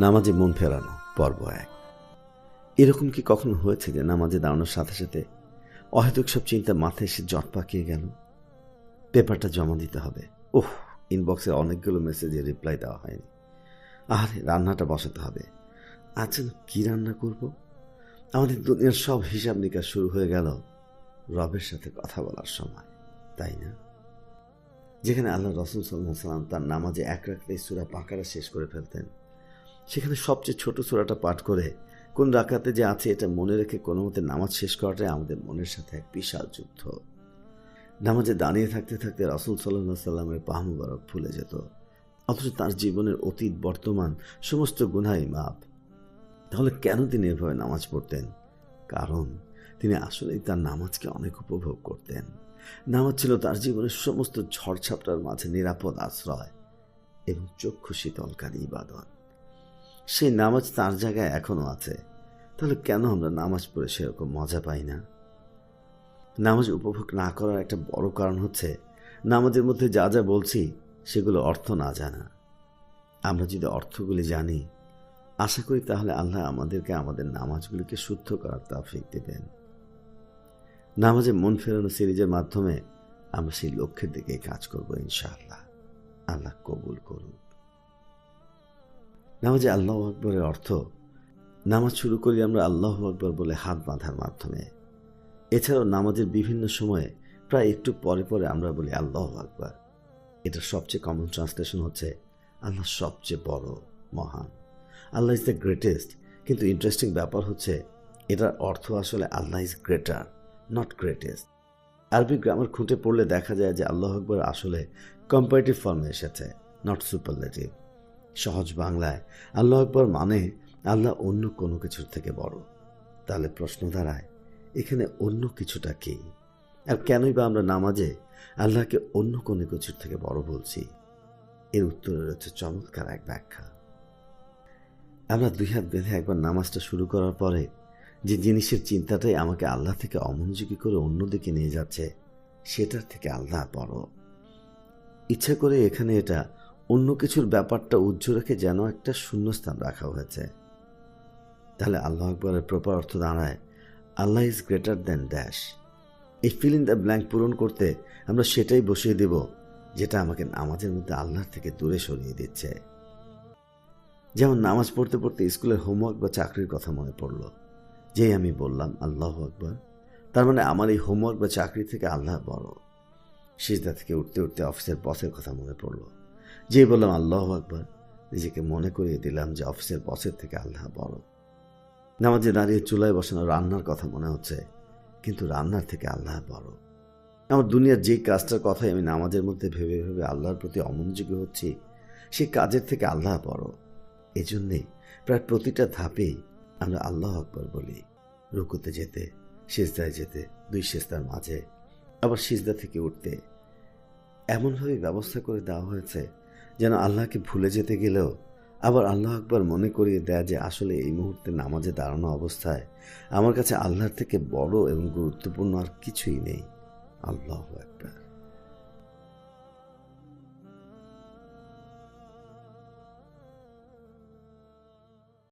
নামাজে মন ফেরানো পর্ব এক। এরকম কি কখনো হয়েছে যে নামাজে দাঁড়ানোর সাথে সাথে অহেতুক সব চিন্তা মাথায় এসে জট পাকিয়ে গেল? পেপারটা জমা দিতে হবে। ওহ ইনবক্সে অনেকগুলো মেসেজে রিপ্লাই দেওয়া হয়নি। আরে রান্নাটা বসাতে হবে। আচ্ছা কি রান্না করব? আমাদের দুনিয়ার সব হিসাব নিকাশ শুরু হয়ে গেল রবের সাথে কথা বলার সময়, তাই না? যেখানে আল্লাহ রসুল সাল্লাহ সাল্লাম তার নামাজে এক রাখতেই সুরা পাকারা শেষ করে ফেলতেন। সেখানে সবচেয়ে ছোট সুরাটা পাঠ করে কোন রাকাতে যে আছে এটা মনে রেখে কোনো মতে নামাজ শেষ করাটাই আমাদের মনের সাথে এক বিশাল যুদ্ধ। নামাজে দাঁড়িয়ে থাকতে থাকতে রাসুল সাল্লাহ সাল্লামের পাহ মুবারক ভুলে যেত। অথচ তার জীবনের অতীত, বর্তমান সমস্ত গুনাই মাপ তাহলে কেন তিনি এভাবে নামাজ পড়তেন? কারণ তিনি আসলেই তার নামাজকে অনেক উপভোগ করতেন। নামাজ ছিল তার জীবনের সমস্ত ঝড়ঝাপটার মাঝে নিরাপদ আশ্রয় এবং চক্ষু শীতলকারী ইবাদত। সেই নামাজ তার জায়গায় এখনও আছে। তাহলে কেন আমরা নামাজ পড়ে সেরকম মজা পাই না? নামাজ উপভোগ না করার একটা বড় কারণ হচ্ছে, নামাজের মধ্যে যা যা বলছি, সেগুলো অর্থ না জানা। আমরা যদি অর্থগুলি জানি, আশা করি তাহলে আল্লাহ আমাদেরকে আমাদের নামাজগুলিকে শুদ্ধ করার তাফিক দেবেন। নামাজে মন ফেরানো সিরিজের মাধ্যমে আমরা সেই লক্ষ্যের দিকে কাজ করব, ইনশাআল্লাহ। আল্লাহ কবুল করুন নামাজে আল্লাহ আকবরের অর্থ, নামাজ শুরু করি আমরা আল্লাহ আকবর বলে হাত বাঁধার মাধ্যমে। এছাড়াও নামাজের বিভিন্ন সময়ে প্রায় একটু পরে পরে আমরা বলি আল্লাহ আকবর। এটার সবচেয়ে কমন ট্রান্সলেশন হচ্ছে, আল্লাহ সবচেয়ে বড়, মহান। আল্লাহ ইজ দ্য গ্রেটেস্ট কিন্তু ইন্টারেস্টিং ব্যাপার হচ্ছে, এটার অর্থ আসলে Allah is greater not greatest আরবি গ্রামার খুঁটে পড়লে দেখা যায় যে আল্লাহ আকবর আসলে কম্পারেটিভ ফর্মে এসেছে নট সুপারলেটিভ সহজ বাংলায় আল্লাহ আকবর মানে আল্লাহ অন্য কোনো কিছুর থেকে বড়। তাহলে প্রশ্ন দাঁড়ায়, এখানে অন্য কিছুটা কি? আর কেনই বা আমরা নামাজে আল্লাহকে অন্য কোনো কিছুর থেকে বড় বলছি? এর উত্তরে রয়েছে চমৎকার এক ব্যাখ্যা। আমরা দুই হাত বেঁধে একবার নামাজটা শুরু করার পরে যে জিনিসের চিন্তাটাই আমাকে আল্লাহ থেকে অমনোযোগী করে অন্যদিকে নিয়ে যাচ্ছে, সেটার থেকে আল্লাহ বড়। ইচ্ছা করে এখানে এটা অন্য কিছুর ব্যাপারটা উজ্জ্ব রেখে যেন একটা শূন্যস্থান রাখা হয়েছে। তাহলে আল্লাহ আকবরের প্রপার অর্থ দাঁড়ায়, Allah is greater than dash এই ফিল ইন দ্য ব্ল্যাঙ্ক পূরণ করতে আমরা সেটাই বসিয়ে দেব, যেটা আমাকে নামাজের মধ্যে আল্লাহর থেকে দূরে সরিয়ে দিচ্ছে। যেমন নামাজ পড়তে পড়তে স্কুলের হোমওয়ার্ক বা চাকরির কথা মনে পড়ল। যেই আমি বললাম, আল্লাহ আকবর। তার মানে আমার এই হোমওয়ার্ক বা চাকরি থেকে আল্লাহ বড়। সিজদা থেকে উঠতে উঠতে অফিসের বসের কথা মনে পড়ল। যেই বললাম, আল্লাহ আকবর, নিজেকে মনে করিয়ে দিলাম যে অফিসের বসের থেকে আল্লাহ বড়। নামাজে দাঁড়িয়ে চুলায় বসানো রান্নার কথা মনে হচ্ছে, কিন্তু রান্নার থেকে আল্লাহ বড়। আমার দুনিয়ার যেই কাজটার কথাই আমি নামাজের মধ্যে ভেবে ভেবে আল্লাহর প্রতি অমনোযোগী হচ্ছি, সেই কাজের থেকে আল্লাহ বড়। এজন্যেই প্রায় প্রতিটা ধাপেই আমরা আল্লাহ আকবর বলি। রুকুতে যেতে, সিজদায় যেতে, দুই সিজদার মাঝে, আবার সিজদা থেকে উঠতে। এমনভাবে ব্যবস্থা করে দেওয়া হয়েছে যেন আল্লাহকে ভুলে যেতে গেলেও আবার আল্লাহ আকবর মনে করিয়ে দেয় যে আসলে এই মুহূর্তে নামাজে দাঁড়ানো অবস্থায় আমার কাছে আল্লাহর থেকে বড় এবং গুরুত্বপূর্ণ আর কিছুই নেই। আল্লাহ একবার